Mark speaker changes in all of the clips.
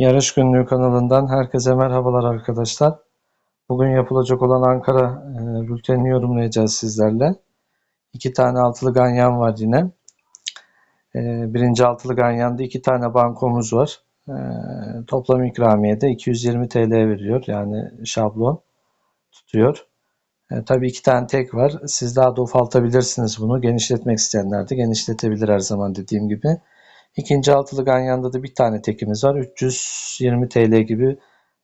Speaker 1: Yarış Günlüğü kanalından herkese merhabalar arkadaşlar. Bugün yapılacak olan Ankara e, bültenini yorumlayacağız sizlerle. İki tane altılı ganyan var yine. E, birinci altılı ganyanda iki tane bankomuz var. E, toplam ikramiye de 220 TL veriyor. Yani şablon tutuyor. Tabii iki tane tek var. Siz daha da ufaltabilirsiniz bunu. Genişletmek isteyenler de genişletebilir her zaman dediğim gibi. İkinci altılı ganyanda da bir tane tekimiz var. 320 TL gibi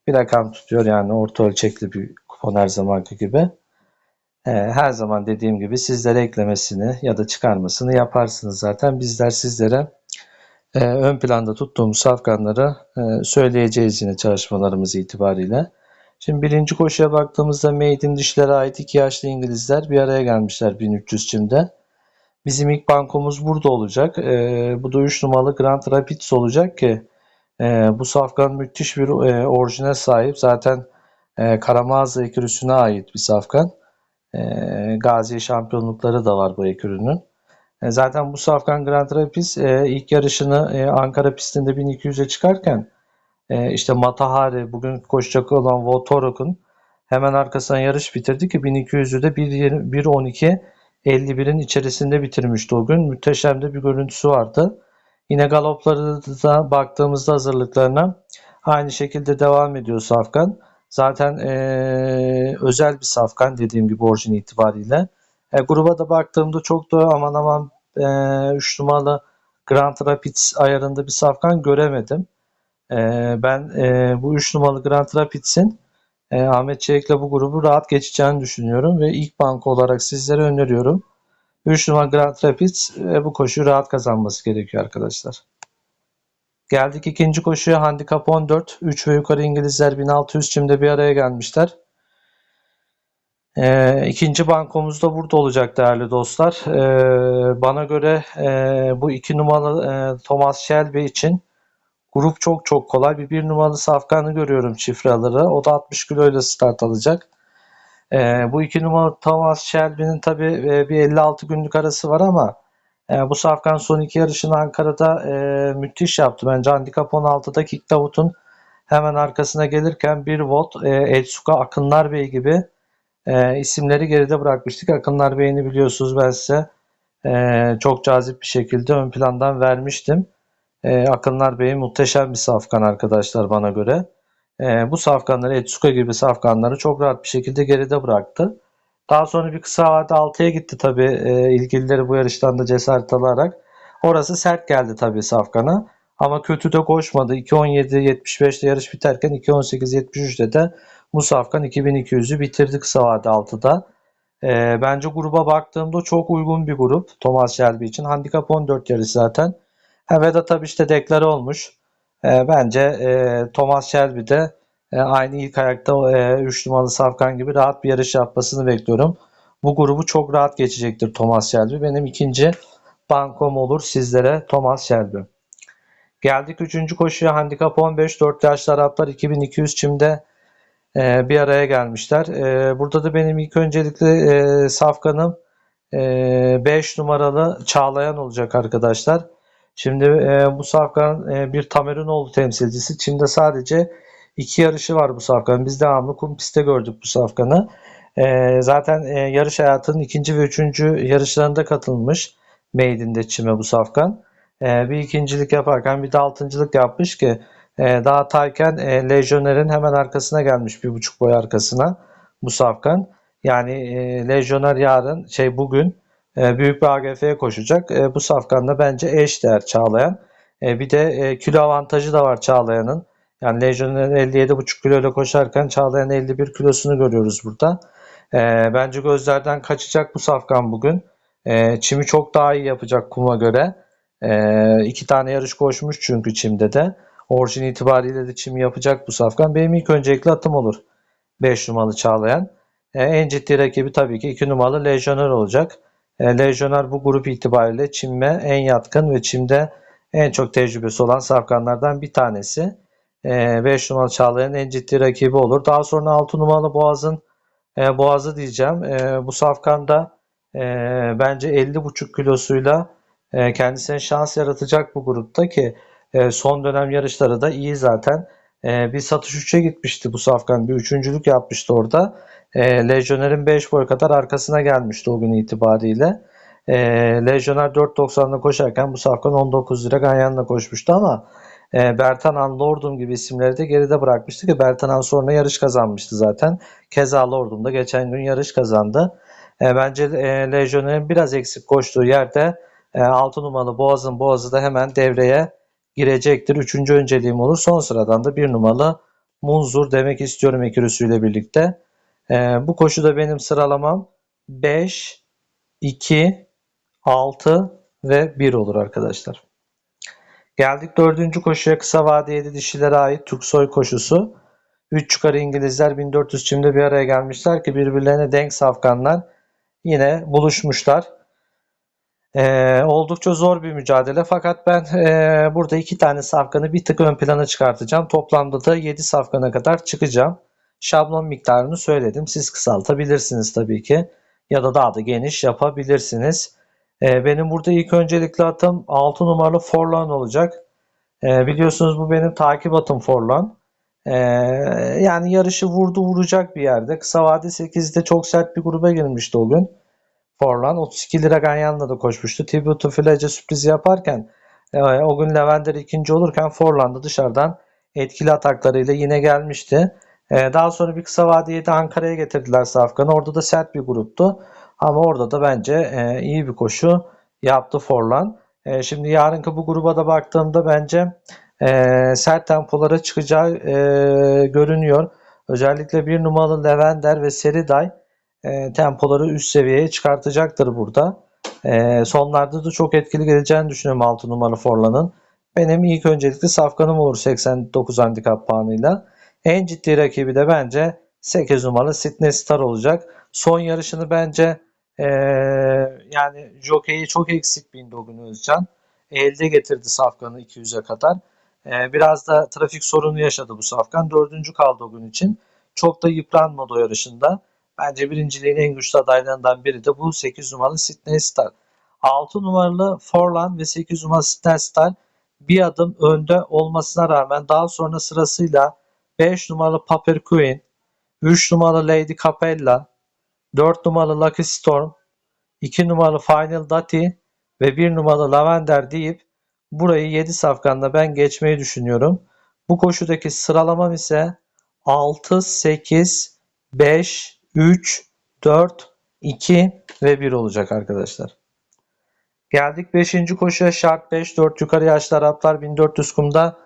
Speaker 1: bir rakam tutuyor. Yani orta ölçekli bir kupon her zamanki gibi. Ee, her zaman dediğim gibi sizlere eklemesini ya da çıkarmasını yaparsınız zaten. Bizler sizlere e, ön planda tuttuğumuz safkanları e, söyleyeceğiz yine çalışmalarımız itibariyle. Şimdi birinci koşuya baktığımızda Made in dişlere ait iki yaşlı İngilizler bir araya gelmişler 1300 çimde. Bizim ilk bankomuz burada olacak. E, bu da 3 numaralı Grand Rapids olacak ki e, bu safkan müthiş bir e, orijine sahip. Zaten e, Karamağızı ekürüsüne ait bir safkan. E, Gazi şampiyonlukları da var bu ekürünün. E, zaten bu safkan Grand Rapids e, ilk yarışını e, Ankara pistinde 1200'e çıkarken e, işte Matahari bugün koşacak olan Votorok'un hemen arkasından yarış bitirdi ki 1200'ü de 1.12 51'in içerisinde bitirmişti o gün. Müteşem de bir görüntüsü vardı. Yine galopları da baktığımızda hazırlıklarına aynı şekilde devam ediyor Safkan. Zaten ee, özel bir Safkan dediğim gibi orijin itibariyle. E, gruba da baktığımda çok da aman aman 3 e, numaralı Grand Rapids ayarında bir Safkan göremedim. E, ben e, bu 3 numaralı Grand Rapids'in e, Ahmet Çelik'le bu grubu rahat geçeceğini düşünüyorum ve ilk banko olarak sizlere öneriyorum. 3 numara Grand Rapids ve bu koşuyu rahat kazanması gerekiyor arkadaşlar. Geldik ikinci koşuya handikap 14. 3 ve yukarı İngilizler 1600 çimde bir araya gelmişler. E, ikinci bankomuz da burada olacak değerli dostlar. E, bana göre e, bu iki numaralı e, Thomas Shelby için Grup çok çok kolay. Bir bir numaralı safkanı görüyorum çifraları. O da 60 kiloyla start alacak. E, bu iki numaralı Thomas Shelby'nin tabi e, bir 56 günlük arası var ama e, bu safkan son iki yarışını Ankara'da e, müthiş yaptı. Bence handikap 16'da Kick Davut'un hemen arkasına gelirken bir volt e, Elsuka Akınlar Bey gibi e, isimleri geride bırakmıştık. Akınlar Bey'ini biliyorsunuz ben size e, çok cazip bir şekilde ön plandan vermiştim. E, Akınlar Bey muhteşem bir safkan arkadaşlar bana göre. E, bu safkanları Etsuka gibi safkanları çok rahat bir şekilde geride bıraktı. Daha sonra bir kısa vade 6'ya gitti tabi e, ilgilileri bu yarıştan da cesaret alarak. Orası sert geldi tabi safkana. Ama kötü de koşmadı. 2.17.75'te yarış biterken 2.18.73'te de bu safkan 2200'ü bitirdi kısa vade 6'da. E, bence gruba baktığımda çok uygun bir grup Thomas Shelby için. Handikap 14 yarış zaten. Ha, Vedat tabii işte deklare olmuş. E, bence e, Thomas Shelby de e, aynı ilk ayakta e, 3 numaralı Safkan gibi rahat bir yarış yapmasını bekliyorum. Bu grubu çok rahat geçecektir Thomas Shelby. Benim ikinci bankom olur sizlere Thomas Shelby. Geldik 3. koşuya handikap 15 4 yaşlı Araplar 2200 çimde e, bir araya gelmişler. E, burada da benim ilk öncelikle e, safkanım e, 5 numaralı Çağlayan olacak arkadaşlar. Şimdi e, bu safkan e, bir Tamerunoğlu temsilcisi. Çin'de sadece iki yarışı var bu safkanın. Biz devamlı kum pistte gördük bu safkanı. E, zaten e, yarış hayatının ikinci ve üçüncü yarışlarında katılmış. Maiden'de Çin'e bu safkan. E, bir ikincilik yaparken bir de altıncılık yapmış ki e, daha tayken e, Lejyoner'in hemen arkasına gelmiş bir buçuk boy arkasına bu safkan. Yani e, Lejyoner yarın şey bugün büyük bir AGF'ye koşacak. E, bu safkanda bence eş değer Çağlayan. E, bir de kilo avantajı da var Çağlayan'ın. Yani Legioner 57,5 kilo ile koşarken Çağlayan 51 kilosunu görüyoruz burada. Bence gözlerden kaçacak bu safkan bugün. Çimi çok daha iyi yapacak kuma göre. İki tane yarış koşmuş çünkü çimde de. Orijin itibariyle de çimi yapacak bu safkan. Benim ilk öncelikli atım olur. 5 numaralı Çağlayan. En ciddi rakibi tabii ki 2 numaralı Legioner olacak. E, Lejyoner bu grup itibariyle Çim'e en yatkın ve Çim'de en çok tecrübesi olan safkanlardan bir tanesi. 5 e, numaralı Çağlayan'ın en ciddi rakibi olur. Daha sonra 6 numaralı Boğaz'ın e, Boğaz'ı diyeceğim. Bu safkanda bence 50,5 kilosuyla kendisine şans yaratacak bu grupta ki son dönem yarışları da iyi zaten. E, bir satış 3'e gitmişti bu safkan. Bir üçüncülük yapmıştı orada. E, Lejyoner'in 5 boy kadar arkasına gelmişti o gün itibariyle. E, Lejyoner 4.90'da koşarken bu safkan 19 lira Ganyan'la koşmuştu ama e, Bertanan, Lordum gibi isimleri de geride bırakmıştı ki Bertanan sonra yarış kazanmıştı zaten. Keza Lordum da geçen gün yarış kazandı. E, bence e, Lejyoner'in biraz eksik koştuğu yerde e, 6 numaralı Boğaz'ın Boğaz'ı da hemen devreye girecektir. Üçüncü önceliğim olur. Son sıradan da bir numaralı Munzur demek istiyorum ekürüsüyle birlikte. E, bu koşuda benim sıralamam 5, 2, 6 ve 1 olur arkadaşlar. Geldik dördüncü koşuya kısa vadeli dişilere ait Türksoy koşusu. 3 yukarı İngilizler 1400 çimde bir araya gelmişler ki birbirlerine denk safkanlar yine buluşmuşlar. Ee, oldukça zor bir mücadele fakat ben e, burada iki tane safkanı bir tık ön plana çıkartacağım. Toplamda da 7 safkana kadar çıkacağım. Şablon miktarını söyledim. Siz kısaltabilirsiniz tabii ki ya da daha da geniş yapabilirsiniz. Ee, benim burada ilk öncelikli atım 6 numaralı Forlan olacak. Ee, biliyorsunuz bu benim takip atım Forlan. Ee, yani yarışı vurdu vuracak bir yerde. Kısa vade 8'de çok sert bir gruba girmişti o gün. Forlan 32 lira Ganyan'la da koşmuştu. Tibutu Filece sürpriz yaparken e, o gün Levender ikinci olurken Forlan da dışarıdan etkili ataklarıyla yine gelmişti. E, daha sonra bir kısa vadeye de Ankara'ya getirdiler Safkan'ı. Orada da sert bir gruptu. Ama orada da bence e, iyi bir koşu yaptı Forlan. E, şimdi yarınki bu gruba da baktığımda bence e, sert tempolara çıkacağı e, görünüyor. Özellikle bir numaralı Levender ve Seriday e, tempoları üst seviyeye çıkartacaktır burada. E, sonlarda da çok etkili geleceğini düşünüyorum 6 numaralı Forlan'ın. Benim ilk öncelikli safkanım olur 89 handikap puanıyla. En ciddi rakibi de bence 8 numaralı Sydney Star olacak. Son yarışını bence e, yani jockey'i çok eksik bindi o gün Özcan. Elde getirdi safkanı 200'e kadar. E, biraz da trafik sorunu yaşadı bu safkan. Dördüncü kaldı o gün için. Çok da yıpranmadı o yarışında. Bence birinciliğin en güçlü adaylarından biri de bu 8 numaralı Sydney Star. 6 numaralı Forlan ve 8 numaralı Sydney Star bir adım önde olmasına rağmen daha sonra sırasıyla 5 numaralı Paper Queen, 3 numaralı Lady Capella, 4 numaralı Lucky Storm, 2 numaralı Final Dati ve 1 numaralı Lavender deyip burayı 7 safkanla ben geçmeyi düşünüyorum. Bu koşudaki sıralamam ise 6, 8, 5, 3, 4, 2 ve 1 olacak arkadaşlar. Geldik 5. koşuya şart 5 4 yukarı yaşlı Araplar 1400 kumda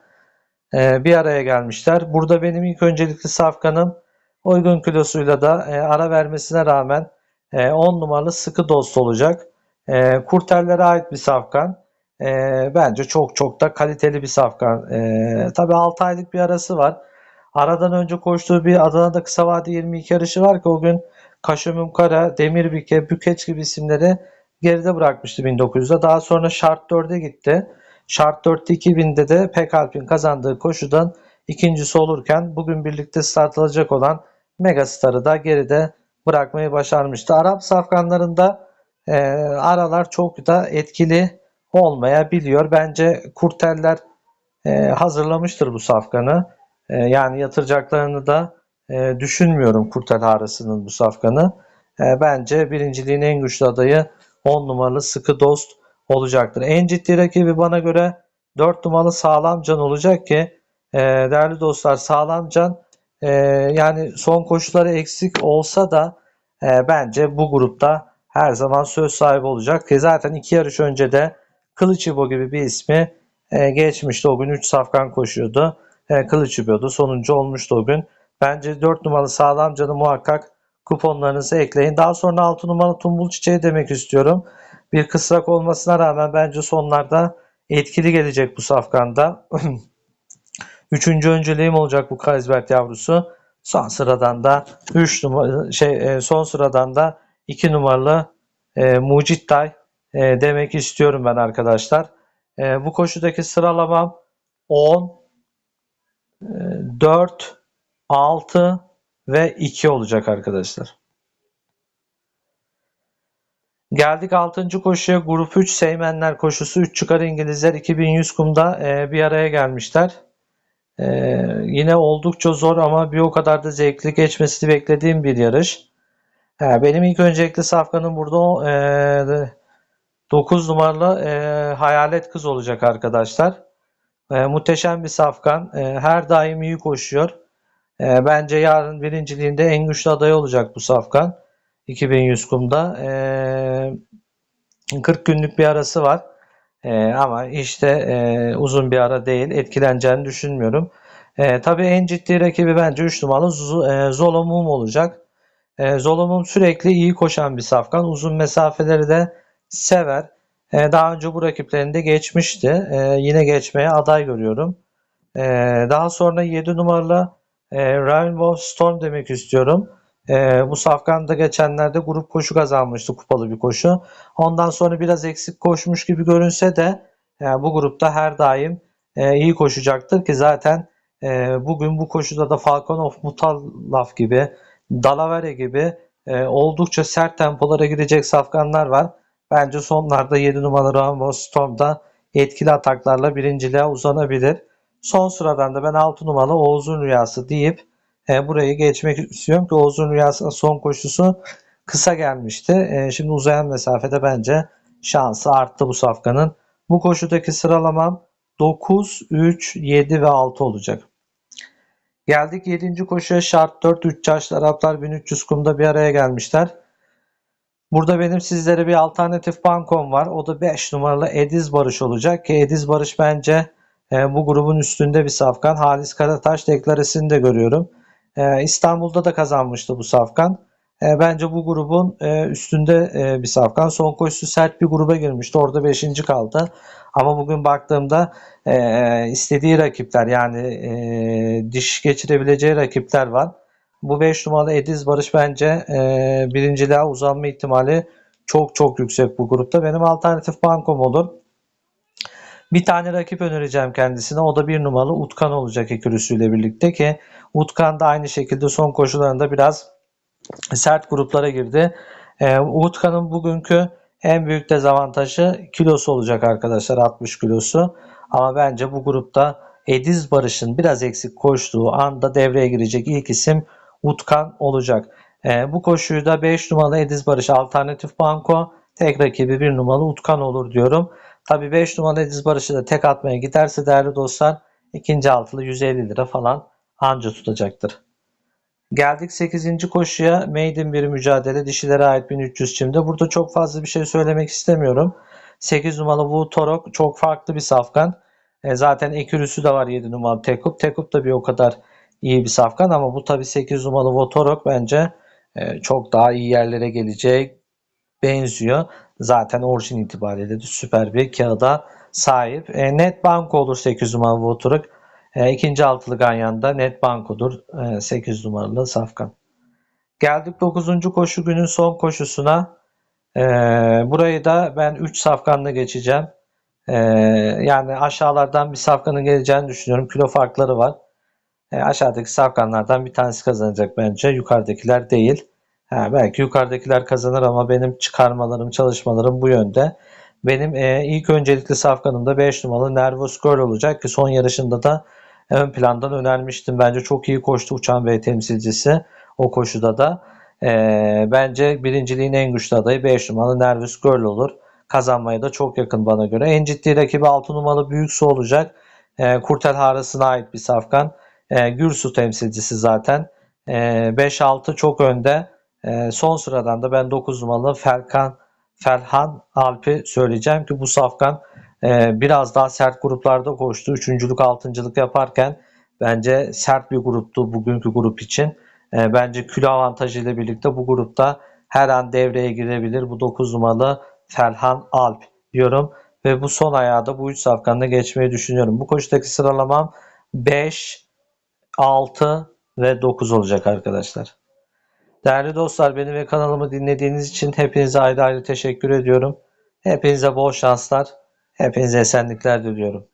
Speaker 1: e, bir araya gelmişler. Burada benim ilk öncelikli safkanım uygun kilosuyla da e, ara vermesine rağmen e, 10 numaralı sıkı dost olacak. E, kurterlere ait bir safkan. E, bence çok çok da kaliteli bir safkan. E, tabii 6 aylık bir arası var. Aradan önce koştuğu bir Adana'da kısa vade 22 yarışı var ki o gün Kaşımım Kara, Demirbike, Bükeç gibi isimleri geride bırakmıştı 1900'de. Daha sonra Şart 4'e gitti. Şart 4'te 2000'de de Pekalp'in kazandığı koşudan ikincisi olurken bugün birlikte start alacak olan Megastar'ı da geride bırakmayı başarmıştı. Arap safkanlarında e, aralar çok da etkili olmayabiliyor. Bence kurteller e, hazırlamıştır bu safkanı. E, yani yatıracaklarını da e, düşünmüyorum kurtel harasının bu safkanı. E, bence birinciliğin en güçlü adayı 10 numaralı sıkı dost olacaktır. En ciddi rakibi bana göre 4 numaralı sağlam can olacak ki e, değerli dostlar sağlam can e, yani son koşuları eksik olsa da e, bence bu grupta her zaman söz sahibi olacak ki zaten iki yarış önce de Kılıçibo gibi bir ismi geçmişti. O gün 3 safkan koşuyordu. E, Kılıçibo'du. Sonuncu olmuştu o gün. Bence 4 numaralı sağlam canı muhakkak kuponlarınızı ekleyin. Daha sonra 6 numaralı tumbul çiçeği demek istiyorum. Bir kısrak olmasına rağmen bence sonlarda etkili gelecek bu safkanda. Üçüncü önceliğim olacak bu Kaisbert yavrusu. Son sıradan da 3 numara şey e, son sıradan da 2 numaralı e, Mucittay e, demek istiyorum ben arkadaşlar. E, bu koşudaki sıralamam 10 e, 4 6 ve 2 olacak arkadaşlar. Geldik 6. koşuya. Grup 3 Seymenler koşusu. 3 çıkar İngilizler 2100 kumda e, bir araya gelmişler. E, yine oldukça zor ama bir o kadar da zevkli geçmesini beklediğim bir yarış. Ha, benim ilk öncelikli safkanım burada e, 9 numaralı e, Hayalet Kız olacak arkadaşlar. E, muhteşem bir safkan. E, her daim iyi koşuyor. E, bence yarın birinciliğinde en güçlü aday olacak bu safkan. 2100 kumda. E, 40 günlük bir arası var. E, ama işte e, uzun bir ara değil. Etkileneceğini düşünmüyorum. E, tabii en ciddi rakibi bence 3 numaralı e, Zolomum olacak. E, Zolomum sürekli iyi koşan bir safkan. Uzun mesafeleri de sever. E, daha önce bu rakiplerinde geçmişti. E, yine geçmeye aday görüyorum. E, daha sonra 7 numaralı e, Rainbow Storm demek istiyorum. Bu safkanda geçenlerde grup koşu kazanmıştı. Kupalı bir koşu. Ondan sonra biraz eksik koşmuş gibi görünse de e, bu grupta her daim e, iyi koşacaktır ki zaten bugün bu koşuda da Falcon of Mutallaf gibi Dalavere gibi oldukça sert tempolara girecek safkanlar var. Bence sonlarda 7 numaralı Rainbow Storm'da etkili ataklarla birinciliğe uzanabilir. Son sıradan da ben 6 numaralı Oğuz'un Rüyası deyip e, burayı geçmek istiyorum ki Oğuz'un Rüyası'nın son koşusu kısa gelmişti. E, şimdi uzayan mesafede bence şansı arttı bu safkanın. Bu koşudaki sıralamam 9, 3, 7 ve 6 olacak. Geldik 7. koşuya şart 4 3 yaşlı Araplar 1300 kumda bir araya gelmişler. Burada benim sizlere bir alternatif bankom var. O da 5 numaralı Ediz Barış olacak ki Ediz Barış bence e, bu grubun üstünde bir safkan. Halis Karataş deklaresini de görüyorum. E, İstanbul'da da kazanmıştı bu safkan. E, bence bu grubun e, üstünde e, bir safkan. Son koşusu sert bir gruba girmişti. Orada 5. kaldı. Ama bugün baktığımda e, istediği rakipler yani e, diş geçirebileceği rakipler var. Bu 5 numaralı Ediz Barış bence e, birinciliğe uzanma ihtimali çok çok yüksek bu grupta. Benim alternatif bankom olur. Bir tane rakip önereceğim kendisine. O da bir numaralı Utkan olacak ekürüsüyle birlikte ki Utkan da aynı şekilde son koşularında biraz sert gruplara girdi. E, Utkan'ın bugünkü en büyük dezavantajı kilosu olacak arkadaşlar 60 kilosu. Ama bence bu grupta Ediz Barış'ın biraz eksik koştuğu anda devreye girecek ilk isim Utkan olacak. E, bu koşuyu da 5 numaralı Ediz Barış alternatif banko tek rakibi 1 numaralı Utkan olur diyorum. Tabi 5 numaralı Ediz Barış'ı da tek atmaya giderse değerli dostlar ikinci altılı 150 lira falan anca tutacaktır. Geldik 8. koşuya. Maiden bir mücadele. Dişilere ait 1300 çimde. Burada çok fazla bir şey söylemek istemiyorum. 8 numaralı Wu Torok çok farklı bir safkan. E, zaten ekürüsü de var 7 numaralı Tekup. Tekup da bir o kadar iyi bir safkan ama bu tabi 8 numaralı Wu Torok bence e, çok daha iyi yerlere geleceği benziyor. Zaten orijin itibariyle de süper bir kağıda sahip. E, net banko olur 8 numaralı Wu Torok. E, ikinci altılı Ganyan'da net bankodur. E, 8 numaralı Safkan. Geldik 9. koşu günün son koşusuna. E, burayı da ben 3 Safkan'la geçeceğim. E, yani aşağılardan bir Safkan'ın geleceğini düşünüyorum. Kilo farkları var. E, aşağıdaki Safkanlardan bir tanesi kazanacak bence. Yukarıdakiler değil. Ha, belki yukarıdakiler kazanır ama benim çıkarmalarım, çalışmalarım bu yönde. Benim e, ilk öncelikli safkanımda 5 numaralı Nervous Girl olacak ki son yarışında da ön plandan önermiştim. Bence çok iyi koştu Uçan Bey temsilcisi o koşuda da. E, bence birinciliğin en güçlü adayı 5 numaralı Nervous Girl olur. Kazanmaya da çok yakın bana göre. En ciddi rakibi 6 numaralı Büyük Su olacak. E, Kurtel Harası'na ait bir safkan. E, Gürsu temsilcisi zaten. E, 5-6 çok önde. E, son sıradan da ben 9 numaralı Ferkan Ferhan Alp'i söyleyeceğim ki bu safkan e, biraz daha sert gruplarda koştu. Üçüncülük, altıncılık yaparken bence sert bir gruptu bugünkü grup için. Bence kilo avantajıyla birlikte bu grupta her an devreye girebilir. Bu 9 numaralı Ferhan Alp diyorum. Ve bu son ayağı da bu 3 safkanla geçmeyi düşünüyorum. Bu koşudaki sıralamam 5, 6 ve 9 olacak arkadaşlar. Değerli dostlar beni ve kanalımı dinlediğiniz için hepinize ayrı ayrı teşekkür ediyorum. Hepinize bol şanslar, hepinize esenlikler diliyorum.